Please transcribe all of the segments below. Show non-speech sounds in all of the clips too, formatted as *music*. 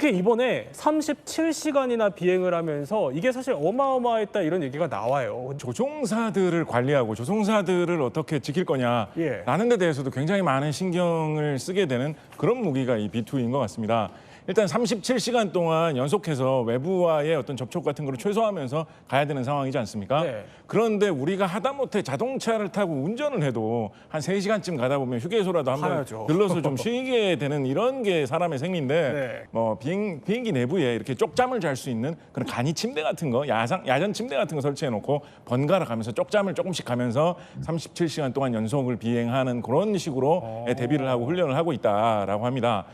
특히 이번에 37시간이나 비행을 하면서 이게 사실 어마어마했다 이런 얘기가 나와요. 조종사들을 관리하고 조종사들을 어떻게 지킬 거냐라는 예. 데 대해서도 굉장히 많은 신경을 쓰게 되는 그런 무기가 이 B2인 것 같습니다. 일단 37시간 동안 연속해서 외부와의 어떤 접촉 같은 거를 최소화하면서 가야 되는 상황이지 않습니까? 네. 그런데 우리가 하다못해 자동차를 타고 운전을 해도 한 3시간쯤 가다 보면 휴게소라도 한번 가야죠. 들러서 좀 쉬게 되는 이런 게 사람의 생리인데 *laughs* 네. 뭐 비행, 비행기 내부에 이렇게 쪽잠을 잘 수 있는 그런 간이 침대 같은 거 야상 야전 침대 같은 거 설치해 놓고 번갈아 가면서 쪽잠을 조금씩 가면서 37시간 동안 연속을 비행하는 그런 식으로 어. 대비를 하고 훈련을 하고 있다라고 합니다.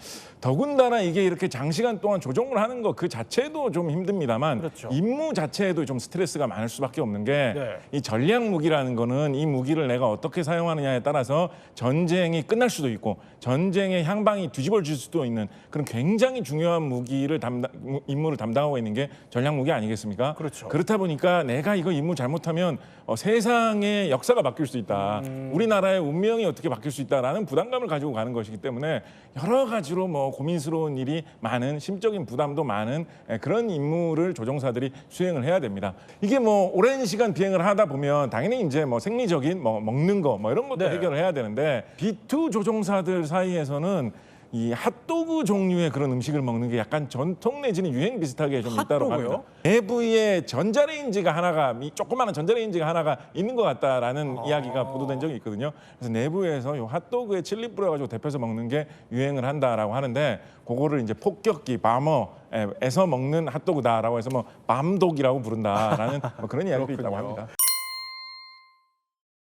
더군다나 이게 이렇게 장시간 동안 조종을 하는 거그 자체도 좀 힘듭니다만 그렇죠. 임무 자체에도 좀 스트레스가 많을 수밖에 없는 게이 네. 전략 무기라는 거는 이 무기를 내가 어떻게 사용하느냐에 따라서 전쟁이 끝날 수도 있고 전쟁의 향방이 뒤집어질 수도 있는 그런 굉장히 중요한 무기를 담당 임무를 담당하고 있는 게 전략 무기 아니겠습니까? 그렇죠. 그렇다 보니까 내가 이거 임무 잘못하면 어, 세상의 역사가 바뀔 수 있다. 음. 우리나라의 운명이 어떻게 바뀔 수 있다라는 부담감을 가지고 가는 것이기 때문에 여러 가지로 뭐 고민스러운 일이 많은 심적인 부담도 많은 예, 그런 임무를 조종사들이 수행을 해야 됩니다. 이게 뭐 오랜 시간 비행을 하다 보면 당연히 이제 뭐 생리적인 뭐 먹는 거 뭐 이런 것도 네. 해결을 해야 되는데 B2 조종사들 사이에서는 이 핫도그 종류의 그런 음식을 먹는 게 약간 전통 내지는 유행 비슷하게 좀 있다고? 합니다. 내부에 전자레인지가 하나가 이 조그마한 전자레인지가 하나가 있는 것 같다라는 아. 이야기가 보도된 적이 있거든요. 그래서 내부에서 요 핫도그에 칠리 뿌려가지고 데펴서 먹는 게 유행을 한다라고 하는데 그거를 이제 폭격기 바머에서 먹는 핫도그다라고 해서 뭐 밤독이라고 부른다라는 뭐 그런 이야기도 있다고. 합니다.